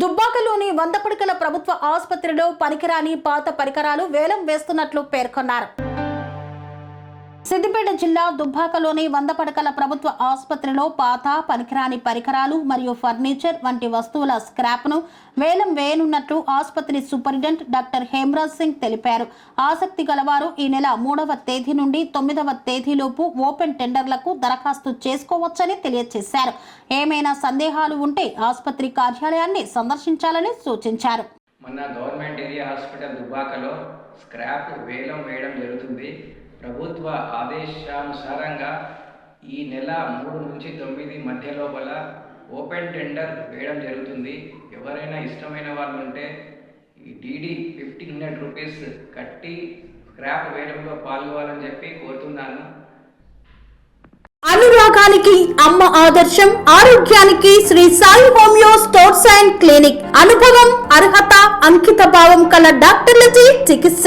దుబ్బాకలోని వందపడకల ప్రభుత్వ ఆసుపత్రిలో పనికిరాని పాత పరికరాలు వేలం వేస్తున్నట్లు పేర్కొన్నారు. సిద్దిపేట జిల్లా దుబ్బాకలోని వంద పడకల ప్రభుత్వ ఆసుపత్రిలో పాత పనికిరాని పరికరాలు మరియు ఫర్నిచర్ వంటి వస్తువుల స్క్రాప్ను వేలం వేయనున్నట్లు ఆసుపత్రి సూపరింటెండెంట్ డాక్టర్ హేమరాజ్ సింగ్ తెలిపారు. ఆసక్తి గలవారు ఈ నెల మూడవ తేదీ నుండి తొమ్మిదవ తేదీలోపు ఓపెన్ టెండర్లకు దరఖాస్తు చేసుకోవచ్చని తెలియజేశారు. ఏమైనా సందేహాలు ఉంటే ఆసుపత్రి కార్యాలయాన్ని సందర్శించాలని సూచించారు. మొన్న గవర్నమెంట్ ఏరియా హాస్పిటల్ దుబ్బాకలో స్క్రాప్ వేలం వేయడం జరుగుతుంది. ప్రభుత్వ ఆదేశానుసారంగా ఈ నెల మూడు నుంచి తొమ్మిది మధ్య లోపల ఓపెన్ టెండర్ వేయడం జరుగుతుంది. ఎవరైనా ఇష్టమైన వాళ్ళు ఉంటే ఈ డీడీ ఫిఫ్టీన్ హండ్రెడ్ రూపీస్ కట్టి స్క్రాప్ వేయడంలో పాల్గొవాలని చెప్పి కోరుతున్నాను. అనురాగానికి అమ్మ ఆదర్శం ఆరోగ్యానికి Sri Sai homeo stores and clinic. అనుభవం అర్హత అంకిత భావం కల డాక్టర్లచే చికిత్స.